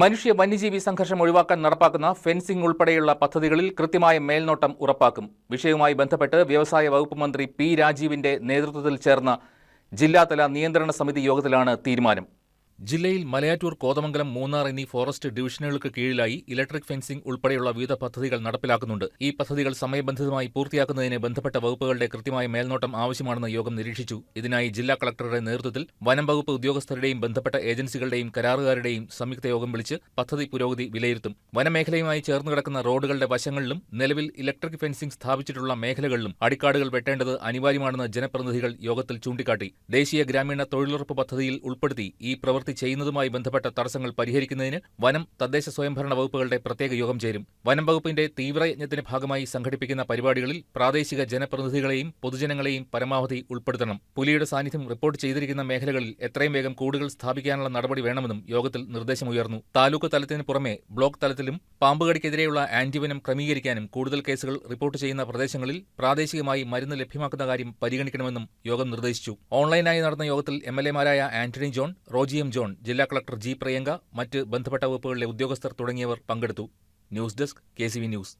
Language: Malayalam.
മനുഷ്യ വന്യജീവി സംഘർഷം ഒഴിവാക്കാൻ നടപ്പാക്കുന്ന ഫെൻസിംഗ് ഉൾപ്പെടെയുള്ള പദ്ധതികളിൽ കൃത്യമായ മേൽനോട്ടം ഉറപ്പാക്കും. വിഷയവുമായി ബന്ധപ്പെട്ട് വ്യവസായ വകുപ്പ് മന്ത്രി പി രാജീവിന്റെ നേതൃത്വത്തിൽ ചേർന്ന ജില്ലാതല നിയന്ത്രണ സമിതി യോഗത്തിലാണ് തീരുമാനം. ജില്ലയിൽ മലയാറ്റൂർ കോതമംഗലം മൂന്നാർ എന്നീ ഫോറസ്റ്റ് ഡിവിഷനുകൾക്ക് കീഴിലായി ഇലക്ട്രിക് ഫെൻസിംഗ് ഉൾപ്പെടെയുള്ള വിവിധ പദ്ധതികൾ നടപ്പിലാക്കുന്നുണ്ട്. ഈ പദ്ധതികൾ സമയബന്ധിതമായി പൂർത്തിയാക്കുന്നതിന് ബന്ധപ്പെട്ട വകുപ്പുകളുടെ കൃത്യമായ മേൽനോട്ടം ആവശ്യമാണെന്ന് യോഗം നിരീക്ഷിച്ചു. ഇതിനായി ജില്ലാ കളക്ടറുടെ നേതൃത്വത്തിൽ വനം വകുപ്പ് ഉദ്യോഗസ്ഥരുടെയും ബന്ധപ്പെട്ട ഏജൻസികളുടെയും കരാറുകാരുടെയും സംയുക്ത യോഗം വിളിച്ച് പദ്ധതി പുരോഗതി വിലയിരുത്തും. വനമേഖലയുമായി ചേർന്ന് കിടക്കുന്ന റോഡുകളുടെ വശങ്ങളിലും നിലവിൽ ഇലക്ട്രിക് ഫെൻസിംഗ് സ്ഥാപിച്ചിട്ടുള്ള മേഖലകളിലും അടിക്കാടുകൾ വെട്ടേണ്ടത് അനിവാര്യമാണെന്ന് ജനപ്രതിനിധികൾ യോഗത്തിൽ ചൂണ്ടിക്കാട്ടി. ദേശീയ ഗ്രാമീണ തൊഴിലുറപ്പ് പദ്ധതിയിൽ ഉൾപ്പെടുത്തി ഈ പ്രവൃത്തി ചെയ്യുന്നതുമായി ബന്ധപ്പെട്ട തടസ്സങ്ങൾ പരിഹരിക്കുന്നതിന് വനം തദ്ദേശ സ്വയംഭരണ വകുപ്പുകളുടെ പ്രത്യേക യോഗം ചേരും. വനം വകുപ്പിന്റെ തീവ്രയജ്ഞത്തിന്റെ ഭാഗമായി സംഘടിപ്പിക്കുന്ന പരിപാടികളിൽ പ്രാദേശിക ജനപ്രതിനിധികളെയും പൊതുജനങ്ങളെയും പരമാവധി ഉൾപ്പെടുത്തണം. പുലിയുടെ സാന്നിധ്യം റിപ്പോർട്ട് ചെയ്തിരിക്കുന്ന മേഖലകളിൽ എത്രയും വേഗം കൂടുകൾ സ്ഥാപിക്കാനുള്ള നടപടി വേണമെന്നും യോഗത്തിൽ നിർദ്ദേശമുയർന്നു. താലൂക്ക് തലത്തിന് പുറമെ ബ്ലോക്ക് തലത്തിലും പാമ്പുകടിക്കെതിരെയുള്ള ആന്റിവനം ക്രമീകരിക്കാനും കൂടുതൽ കേസുകൾ റിപ്പോർട്ട് ചെയ്യുന്ന പ്രദേശങ്ങളിൽ പ്രാദേശികമായി മരുന്ന് ലഭ്യമാക്കുന്ന കാര്യം പരിഗണിക്കണമെന്നും യോഗം നിർദ്ദേശിച്ചു. ഓൺലൈനായി നടന്ന യോഗത്തിൽ എം എൽ എമാരായ ആന്റണി ജോൺ റോജി എം ജോൺ ജില്ലാ കളക്ടർ ജി പ്രിയങ്ക മറ്റ് ബന്ധപ്പെട്ട വകുപ്പുകളിലെ ഉദ്യോഗസ്ഥർ തുടങ്ങിയവർ പങ്കെടുത്തു. News desk K news.